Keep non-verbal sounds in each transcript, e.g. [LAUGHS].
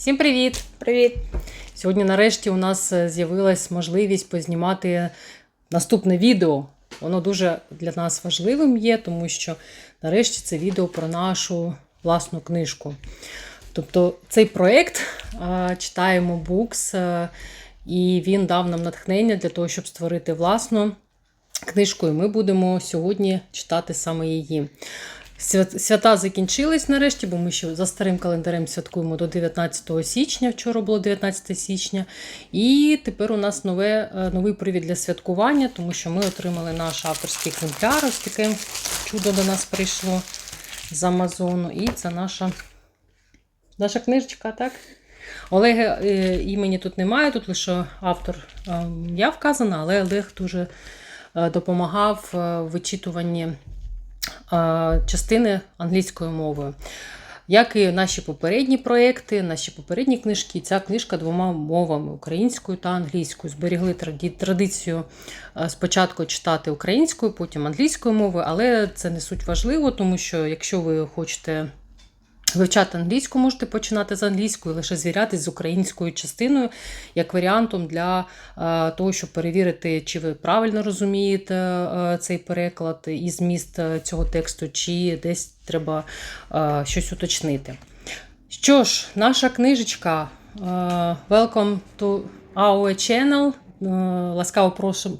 Всім привіт! Привіт! Сьогодні, нарешті, у нас е, з'явилась можливість познімати наступне відео. Воно дуже для нас важливим є, тому що нарешті це відео про нашу власну книжку. Тобто цей проєкт читаємо Books, е, і він дав нам натхнення для того, щоб створити власну книжку. І ми будемо сьогодні читати саме її. Свят- Свята закінчились нарешті, бо ми ще за старим календарем святкуємо до 19 січня. Вчора було 19 січня. І тепер у нас нове, е, новий привід для святкування, тому що ми отримали наш авторський екземпляр. Ось таке чудо до нас прийшло з Амазону. І це наша, наша книжечка, так? Олега е, імені тут немає, тут лише автор е, я вказана, але Олег дуже е, допомагав в вичитуванні частини англійською мовою. Як і наші попередні проекти, наші попередні книжки, ця книжка двома мовами українською та англійською. Зберігли традицію спочатку читати українською, потім англійською мовою, але це не суть важливо, тому що якщо ви хочете вивчати англійську, можете починати з англійської, лише звірятись з українською частиною як варіантом для е, того, щоб перевірити, чи ви правильно розумієте е, цей переклад і зміст е, цього тексту, чи десь треба щось уточнити. Що ж, наша книжечка Welcome to our channel. Ласкаво просимо,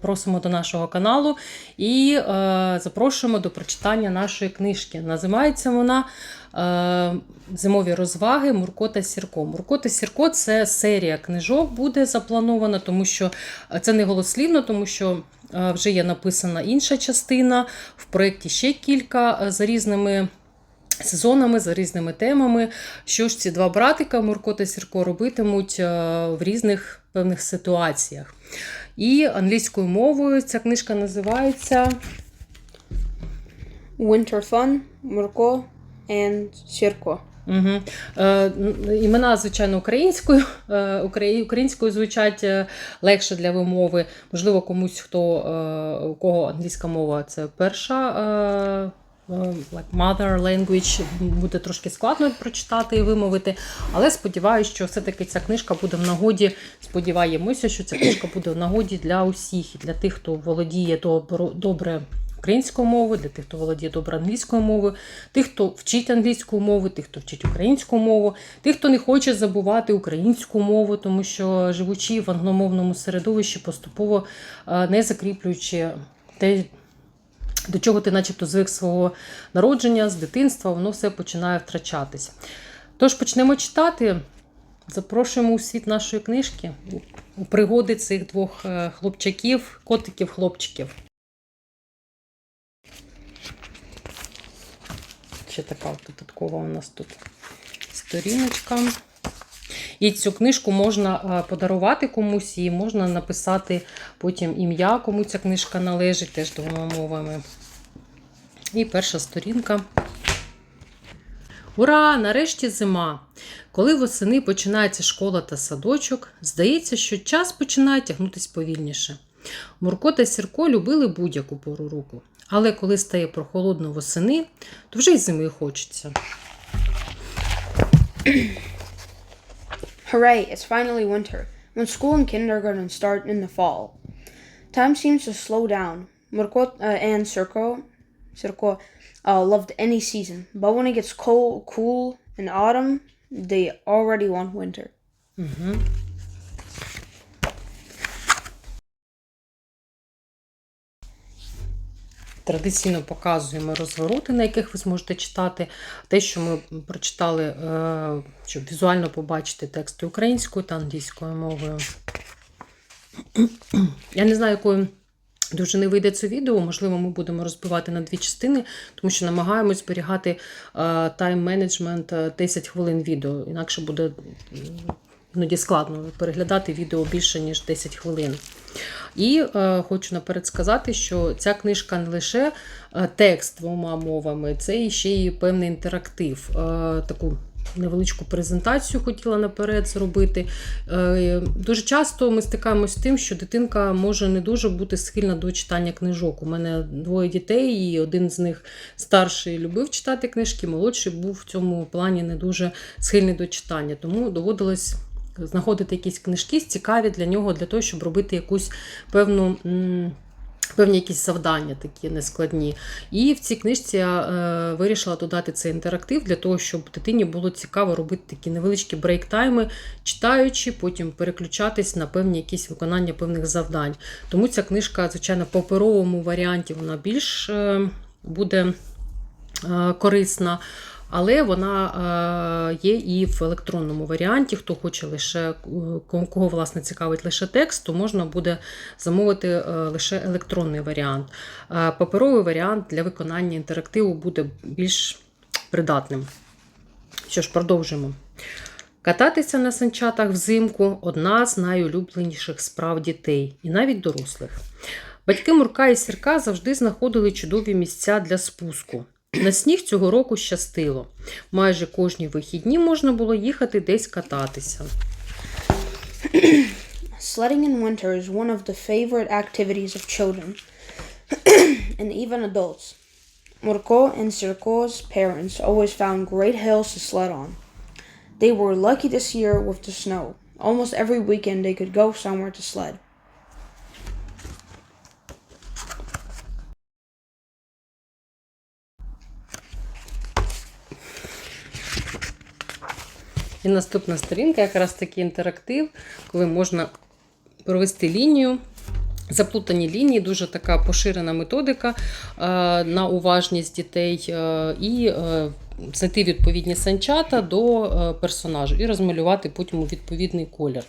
просимо до нашого каналу і е, запрошуємо до прочитання нашої книжки. Називається вона Зимові розваги Мурко та Сірко. Мурко та Сірко це серія книжок буде запланована, тому що е, це не голослівно, тому що е, вже є написана інша частина. В проєкті ще кілька е, за різними сезонами, за різними темами. Що ж ці два братика, Мурко та Сірко, робитимуть е, в різних певних ситуаціях. І англійською мовою ця книжка називається Winter Fun, Мурко and Сірко. Угу. Е, імена, звичайно, українською. Е, українською звучать е, легше для вимови. Можливо, комусь, хто, е, у кого англійська мова це перша. Like mother language буде трошки складно прочитати і вимовити, але сподіваюся, що все-таки ця книжка буде в нагоді. Сподіваємося, що ця книжка буде в нагоді для усіх, для тих, хто володіє добре українською мовою, для тих, хто володіє добре англійською мовою, тих, хто вчить англійську мову, тих, хто вчить українську мову, тих, хто не хоче забувати українську мову, тому що живучи в англомовному середовищі, поступово е, не закріплюючи те, до чого ти, начебто, звик свого народження, з дитинства, воно все починає втрачатися. Тож почнемо читати. Запрошуємо у світ нашої книжки, у пригоди цих двох е, хлопчаків, котиків, Ще така додаткова у нас тут сторіночка. І цю книжку можна е, подарувати комусь, і можна написати потім ім'я, кому ця книжка належить, теж двома мовами. І перша сторінка. Ура! Нарешті зима. Коли восени починається школа та садочок, здається, що час починає тягнутися повільніше. Мурко та Сірко любили будь-яку пору року, але коли стає прохолодно восени, то вже й зими хочеться. Hooray, it's finally winter, when school and kindergarten start in the fall. Time seems to slow down. Murko uh, and Sirko, Sirko uh, loved any season, but when it gets cold, cool in autumn, they already want winter. Традиційно показуємо розвороти, на яких ви зможете читати. Те, що ми прочитали, е, щоб візуально побачити тексти українською та англійською мовою. Я не знаю, якою довжини вийде це відео. Можливо, ми будемо розбивати на дві частини, тому що намагаємось зберігати тайм-менеджмент 10 хвилин відео. Інакше буде іноді складно переглядати відео більше, ніж 10 хвилин. І е, хочу наперед сказати, що ця книжка не лише е, текст двома мовами, це ще й певний інтерактив, е, таку невеличку презентацію хотіла наперед зробити. Е, Дуже часто ми стикаємось з тим, що дитинка може не дуже бути схильна до читання книжок. У мене двоє дітей, і один з них старший любив читати книжки, молодший був в цьому плані не дуже схильний до читання. Тому доводилось знаходити якісь книжки цікаві для нього, для того, щоб робити якусь певну. Певні якісь завдання такі нескладні. І в цій книжці я е, вирішила додати цей інтерактив для того, щоб дитині було цікаво робити такі невеличкі брейк-тайми, читаючи, потім переключатись на певні якісь виконання певних завдань. Тому ця книжка, звичайно, в паперовому варіанті вона більш е, буде е, корисна. Але вона е, є і в електронному варіанті. Хто хоче лише е, кого власне цікавить лише текст, то можна буде замовити е, лише електронний варіант. Паперовий варіант для виконання інтерактиву буде більш придатним. Що ж, продовжимо. Кататися на санчатах взимку одна з найулюбленіших справ дітей і навіть дорослих. Батьки Мурка і Сірка завжди знаходили чудові місця для спуску. На сніг цього року щастило. Майже кожні вихідні можна було їхати десь кататися. Sledding in winter is one of the favorite activities of children and even adults. Murko and Sirko's parents always found great hills to sled on. They were lucky this year with the snow. Almost every weekend they could go somewhere to sled. І наступна сторінка, якраз такий інтерактив, коли можна провести лінію. Заплутані лінії, дуже така поширена методика е, на уважність дітей, е, і е, знайти відповідні санчата до персонажу і розмалювати потім у відповідний колір.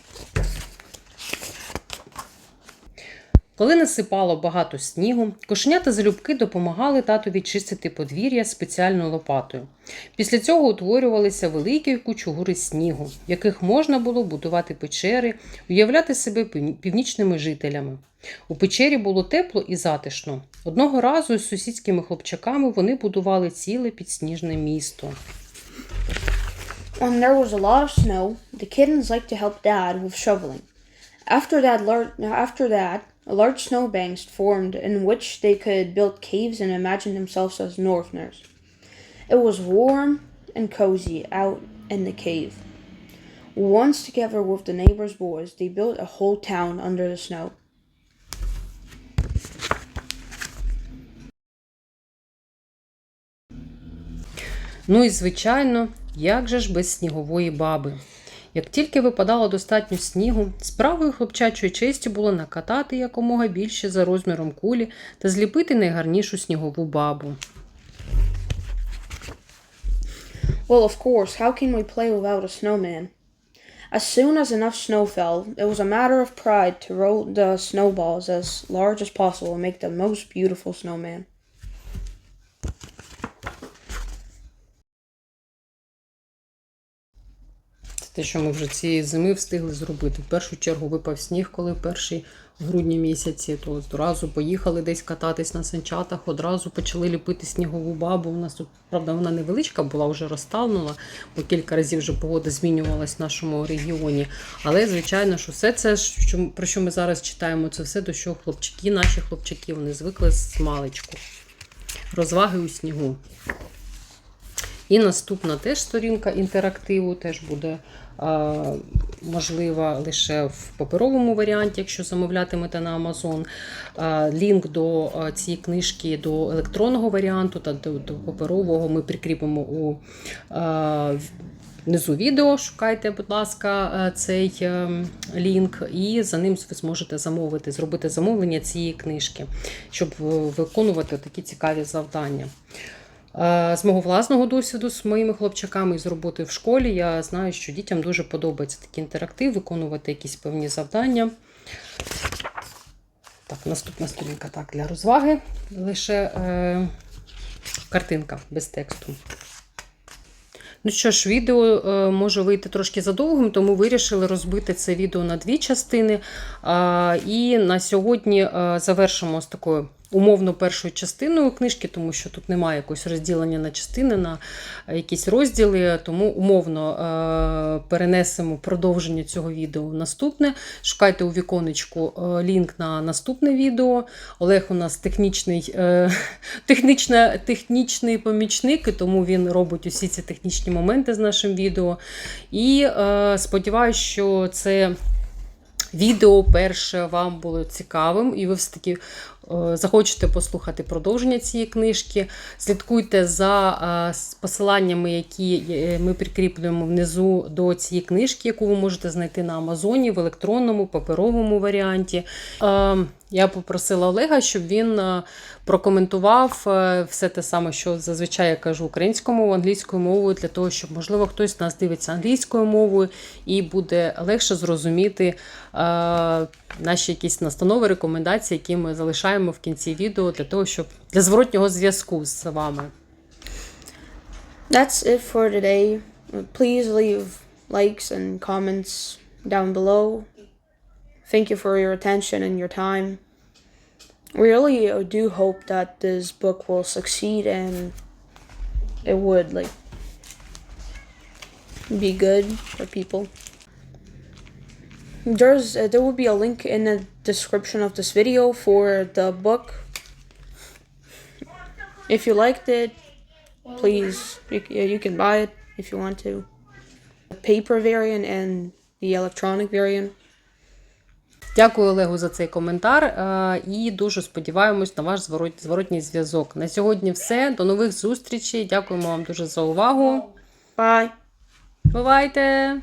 Коли насипало багато снігу, кошенята залюбки допомагали татові чистити подвір'я спеціальною лопатою. Після цього утворювалися великі кучугури снігу, в яких можна було будувати печери, уявляти себе північними жителями. У печері було тепло і затишно. Одного разу із сусідськими хлопчаками вони будували ціле підсніжне місто. When there was a lot of snow, the kittens liked to help Dad with shoveling. After that, after that, large snowbanks formed in which they could build caves and imagine themselves as Northerners. It was warm and cozy out in the cave. Once, together with the neighbors' boys, they built a whole town under the snow. Ну і звичайно, як же ж без снігової баби? Як тільки випадало достатньо снігу, справою хлопчачої честі було накатати якомога більше за розміром кулі та зліпити найгарнішу снігову бабу. Well, of course, how can we play without a snowman? As soon as enough snow fell, it was a matter of pride to roll the snowballs as large as possible and make the most beautiful snowman. Те, що ми вже цієї зими встигли зробити. В першу чергу випав сніг, коли в грудні місяці, то одразу поїхали десь кататись на санчатах, одразу почали ліпити снігову бабу. У нас тут, правда, вона невеличка була, вже розтанула, бо кілька разів вже погода змінювалась в нашому регіоні. Але, звичайно, що все це, що, про що ми зараз читаємо, це все, до що хлопчики, наші хлопчики, вони звикли з маличку. Розваги у снігу. І наступна теж сторінка інтерактиву теж буде можлива лише в паперовому варіанті, якщо замовлятимете на Amazon. Лінк до цієї книжки до електронного варіанту та до, паперового ми прикріпимо у внизу відео. Шукайте, будь ласка, цей лінк, і за ним ви зможете замовити, зробити замовлення цієї книжки, щоб е, виконувати такі цікаві завдання. З мого власного досвіду з моїми хлопчаками і з роботи в школі я знаю, що дітям дуже подобається такий інтерактив, виконувати якісь певні завдання. Так, наступна сторінка так, для розваги. Лише е, картинка без тексту. Ну що ж, відео е, може вийти трошки задовгим, тому вирішили розбити це відео на дві частини. І на сьогодні е, завершимо з такою умовно першою частиною книжки, тому що тут немає якогось розділення на частини, на е, якісь розділи. Тому умовно е, перенесемо продовження цього відео в наступне. Шукайте у віконечку е, лінк на наступне відео. Олег у нас технічний, [LAUGHS] технічна, технічний помічник, і тому він робить усі ці технічні моменти з нашим відео. І сподіваюся, що це відео перше вам було цікавим, і ви все-таки е, захочете послухати продовження цієї книжки. Слідкуйте за е, посиланнями, які е, ми прикріплюємо внизу до цієї книжки, яку ви можете знайти на Амазоні в електронному, паперовому варіанті. Е, Я попросила Олега, щоб він е, прокоментував е, все те саме, що зазвичай я кажу українською мовою, англійською мовою, для того, щоб, можливо, хтось нас дивиться англійською мовою і буде легше зрозуміти е, наші якісь настанови, рекомендації, які ми залишаємо в кінці відео для того, щоб для зворотнього зв'язку з вами. That's it for today. Please leave likes and comments down below. Thank you for your attention and your time. We really uh, do hope that this book will succeed and it would like be good for people. There's uh, there will be a link in the description of this video for the book. If you liked it, please you, you can buy it if you want to. The paper variant and the electronic variant. Дякую Олегу за цей коментар е, і дуже сподіваємось на ваш зворотній зв'язок. На сьогодні все. До нових зустрічей. Дякуємо вам дуже за увагу. Bye. Бувайте!